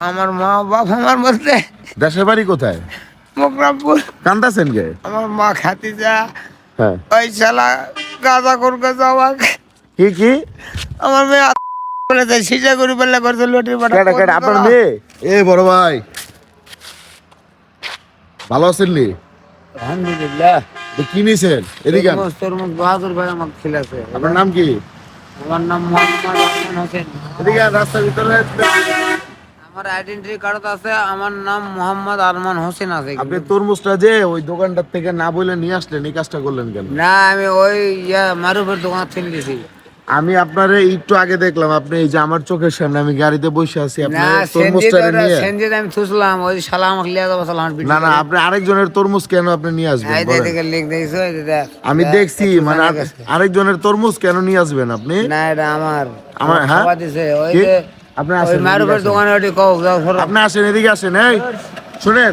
আমার মা বাপ আমার বলতে দেশের বাড়ি কোথায়? মোকরামপুর। কান্দাছেন গে আমার মা খাতিজা হ্যাঁ। ওই শালা গাঁদা করকে যাওয়া কি কি? আমার মেয়ে আ- বলেছে সিজা করি পেলে করছে লটি বাটা কেডা কেডা? আপনার মেয়ে? এ বড় ভাই। ভালো আছেন নি? আলহামদুলিল্লাহ। কি নিছেন? এদিকে আন। তরমুজ তরমুজ বাহাদুর ভাই আমাকে খিলাছে। আপনার নাম কি? আমার নাম মোহাম্মদ আরমান হোসেন। এদিকে রাস্তার ভিতরে। আমার আইডেন্টি কার্ড আছে আমার নাম মোহাম্মদ আরমান হোসেন আছে আপনি তরমুজটা যে ওই দোকানটার থেকে না বলে নিয়ে আসলেন এই কাজটা করলেন কেন না আমি ওই ইয়া মারুফের দোকান থেকে দিয়েছি আমি আপনার একটু আগে দেখলাম আপনি এই যে আমার চোখের সামনে আমি গাড়িতে বসে আছি আপনি তরমুজটা নিয়ে সেনজিদ আমি থুসলাম ওই শালা আমাকে লিয়া যাব শালা আমার না না আপনি আরেকজনের তরমুজ কেন আপনি নিয়ে আসবেন এই বলেন? লিখ দেখছ এই দেখ আমি দেখছি মানে। আরেকজনের তরমুজ কেন নিয়ে আসবেন আপনি না এটা আমার আমার, হ্যাঁ? ওই যে আপনি ওই আসেন মারুফের। দোকানে ওটি কও যাও সরো। আপনি আসেন এদিকে আসেন। এই শুনেন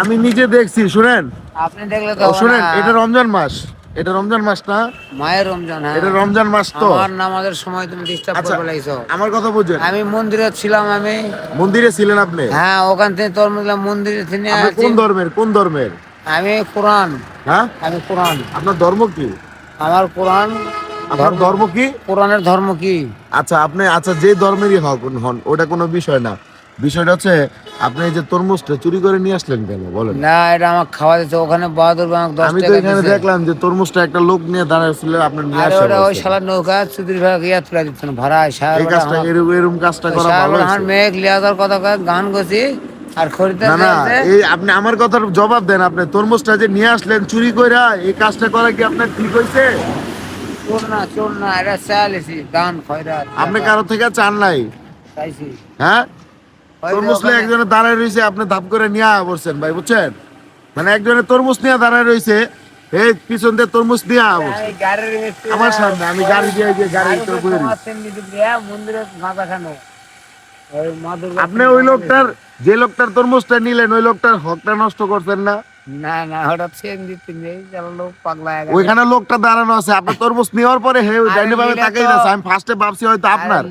আমি নিজে দেখছি শুনেন। আপনি দেখলে তো শুনেন এটা রমজান মাস। এটা রমজান মাস না? মায়ের রমজান হ্যাঁ। এটা রমজান মাস তো। আমার নামাজের সময় তুমি ডিস্টার্ব আচ্ছা করে লাইছো। আমার কথা বুঝছেন আমি মন্দিরে ছিলাম আমি। মন্দিরে ছিলেন আপনি? হ্যাঁ ওখান থেকে তোর মধ্যে মন্দিরে থেকে আপনি কোন ধর্মের কোন ধর্মের? আমি কোরআন। হ্যাঁ? আমি কোরআন। আপনার ধর্ম কি? আমার কোরআন আপনার ধর্ম কি? কোরআনের ধর্ম কি? আচ্ছা আপনি আচ্ছা যে ধর্মেরই হক হন ওটা কোনো বিষয় না। বিষয়টা হচ্ছে আপনি যে তরমুজটা চুরি করে নিয়ে আসলেন কেন? বলেন। না এটা আমার খাওয়া দিচ্ছে ওখানে বাহাদুর দশ আমি তো এখানে দেখলাম যে তরমুজটা একটা লোক নিয়ে দাঁড়াচ্ছিল আপনার নিয়ে আরে ওটা ওই। শালার নৌকা চুদির ভাগ ইয়া তুলে দিচ্ছে না ভাড়ায় এই কাজটা এরকম এরকম কাজটা করা ভালো আমার মেঘ লিয়াদার কথা কয় গান গছি আর না এই আপনি আমার কথার জবাব দেন আপনি তরমুজটা যে নিয়ে আসলেন চুরি কইরা এই কাজটা করা কি আপনার ঠিক হয়েছে? দান খয়রাত। আপনি কারও থেকে চান নাই? চাইছি। হ্যাঁ? তরমুজ ওখানে- একজনে দাঁড়ায় রয়েছে আপনি ধাপ করে নিয়ে পড়ছেন ভাই বুঝছেন? মানে একজনে তরমুজ নিয়ে দাঁড়ায় রয়েছে এই পিছন দিয়ে তরমুজ দিয়ে মিস্ত্রি আমার সামনে আমি গাড়ি দিয়ে গিয়ে ভিতরে। মন্দিরে খানো। ওই আপনি ওই লোকটার যে লোকটার তরমুজটা নিলেন ওই লোকটার হকটা নষ্ট করছেন না? না না ওটা চেন দিতে নেই চালালো পাগলা ওইখানে লোকটা দাঁড়ানো আছে আপনি তরমুজ নেওয়ার পরে হে ডাইনে ভাবে তাকাই না আমি ফার্স্টে ভাবছি হয়তো আপনার।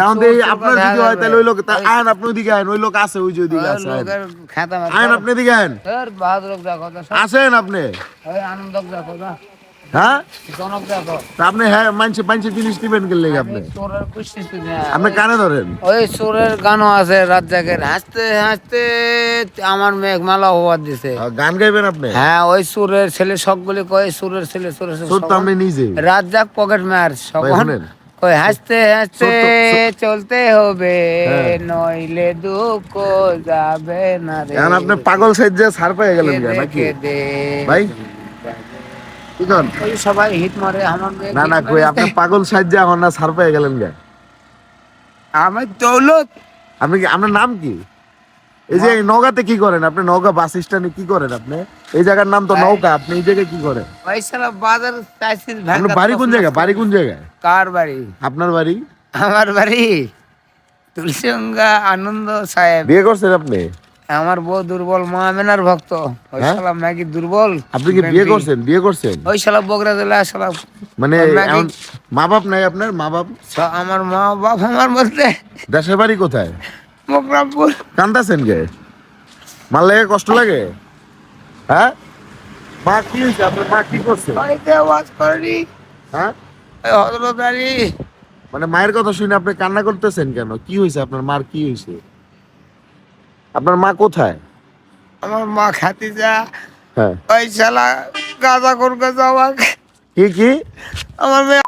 এখন আপনার যদি হয় তাহলে ওই লোক ওই- আয়ন আপনি ওইদিকে আয়ন ওই লোক আছে ওই যে আছে আয়ন। আপনি আয়ন। সব আসেন আপনি। ওই দেখো না হ্যাঁ? আপনি হ্যাঁ মানছে মানছে জিনিস দিবেন গেলে আপনি। চোরের কুস্তিস না আপনি কানে ধরেন। ওই চোরের গানও আছে রাত জাগের হাসতে হাসতে আমার মেঘমালা হওয়ার দিছে। গান গাইবেন আপনি? হ্যাঁ ওই সুরের ছেলে সবগুলি কয় সুরের ছেলে সুরের আপনি নিজে। রাত জাগ পকেট মার শুনেন। কই হাসতে হাসতে চলতে হবে হ্যাঁ। নইলে দুঃখ যাবে না রে। আপনি পাগল সাইজে ছাড় পেয়ে গেলেন নাকি? ভাই কি কন? ওই সবাই হিট মারে আমার মেয়ে না না কই আপনি পাগল সাইজে এখন না ছাড় পেয়ে গেলেন আমার দৌলত আপনি কি আপনার নাম কি? এই যে কি করেন আপনি? নৌকা বাস স্ট্যান্ডে কি করেন আপনি? এই জায়গার নাম তো নৌকা আপনি এই জায়গায় কি করেন? ওই সালা বাজার আপনার বাড়ি কোন জায়গায় বাড়ি কোন জায়গায়? কার বাড়ি? আপনার বাড়ি? আমার বাড়ি তুলসীগঙ্গা আনন্দ সাহেব। বিয়ে করছেন আপনি? আমার বউ দুর্বল মা আমেনার ভক্ত। ওই হ্যাঁ? শালা ম্যাগি দুর্বল আপনি কি বিয়ে করছেন? বিয়ে করছেন? ওই শালা বগরা দিলে শালা। মানে মা বাপ নাই আপনার? মা বাপ আমার মা বাপ আমার বলতে। দেশের বাড়ি কোথায়? মোকরামপুর কান্দাছেন গে মার লাগে কষ্ট লাগে? হ্যাঁ? মা কি হয়েছে? আপনার মা কি করছে? বাড়িতে আওয়াজ করেনি। হ্যাঁ? হজরত আলী। মানে মায়ের কথা শুনে আপনি কান্না করতেছেন কেন? কি হয়েছে? আপনার মার কি হয়েছে? আপনার মা কোথায়? আমার মা খাতিজা হ্যাঁ। ওই শালা গাঁদা করকে যাওয়া কি কি? আমার মেয়ে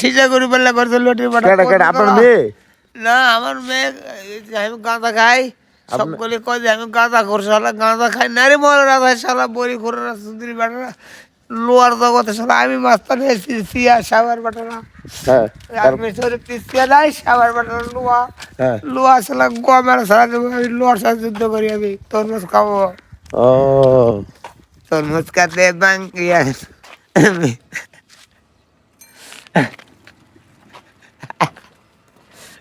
সিজা করি পেলে করছে লটি বাটা কেডা কেডা? আপনার মেয়ে? না আমার মেয়ে আমি গাঁদা খাই। সবগুলি কয় যে আমি শালা খাই। না রে মরে রাধা শালা বড়ি করে সুন্দরী বাটারা। লোয়ার জগতে শালা আমি মাস্তান সিয়া সাবার বাটারা হ্যাঁ আমি ধরে পিছিয়ে নাই সাবার বাটারা লোয়া হ্যাঁ লোয়া শালা গমের সারা দেবো আমি লোয়ার সাথে যুদ্ধ করি আমি তরমুজ খাব ও তরমুজ খাতে ব্যাংক ইয়া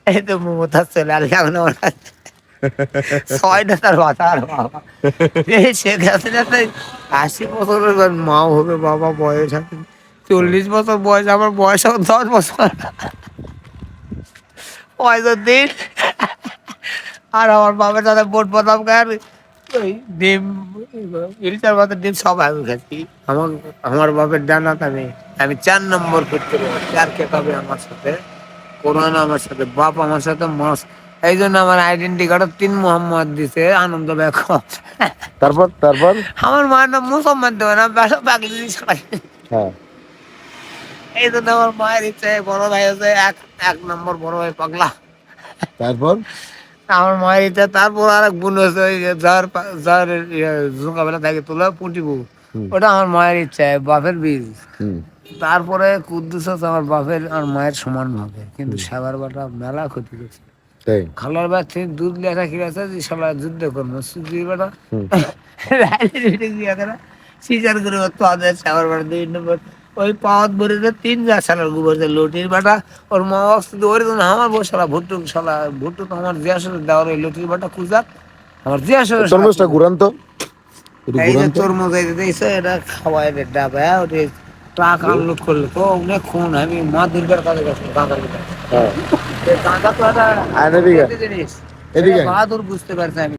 এই তো মমতা চলে আসলাম না ওরা ছয়টা তার কথা আর বাবা। এই শেখ হাসিনা আশি বছরের মাও হবে, বাবা বয়স আছে। চল্লিশ বছর বয়স, আমার বয়স এখন দশ বছর। পয়সা দিন। আর আমার বাবার দাদা বোট খায় আর ওই ডিম ইলিশার মাথার ডিম সব আমি খাচ্ছি আমার আমার বাপের ডানাত আমি আমি চার নম্বর করতে পারি। চার খেতাবে আমার সাথে? কোরআন আমার সাথে, বাপ আমার সাথে মাস এই জন্য আমার আইডেন্টি কার্ড তিন মোহাম্মদ দিছে আনন্দ তারপর তারপর? আমার মায়ের নাম দেবে না হ্যাঁ। এই জন্য আমার মায়ের ইচ্ছে বড় ভাই হচ্ছে এক এক নম্বর বড় ভাই পাগলা। তারপর? আমার মায়ের ইচ্ছা তারপর আর এক বোন ওই যার যার ইয়ে ঝুঁকাবেলা থাকে তোলা পুঁটি বউ হুম। ওটা আমার মায়ের ইচ্ছা বাপের বীজ। তারপরে কুদ্দুস আমার বাপের আর মায়ের সমান ভাবে। কিন্তু সাবার বাটা মেলা ক্ষতি করছে। খালার থেকে দুধ লেখা খিলাছে যে সবাই যুদ্ধ করব সুজি বেটা সিজার করে তো আদের সাবার বাটা দুই নম্বর ওই পাওয়াত ভরে যে তিন যা সালার গোবর যে লটির বাটা ওর মা বাবা ওর জন্য আমার বউ শালা ভুট্টু শালা ভুট্টু তো আমার জিয়া সরে দেওয়ার ওই লটির বাটা কুজাক আমার জিয়া সরে তরমুজটা ঘুরান তো। এই যে তরমুজ এই দিয়েছে এটা খাওয়াই রে ডাবা ওটা ট্রাক আনলোড করলে। তো অনেক খুন আমি মা দুর্গার কাছে গেছি এদিকে বাহাদুর বুঝতে পারছি আমি।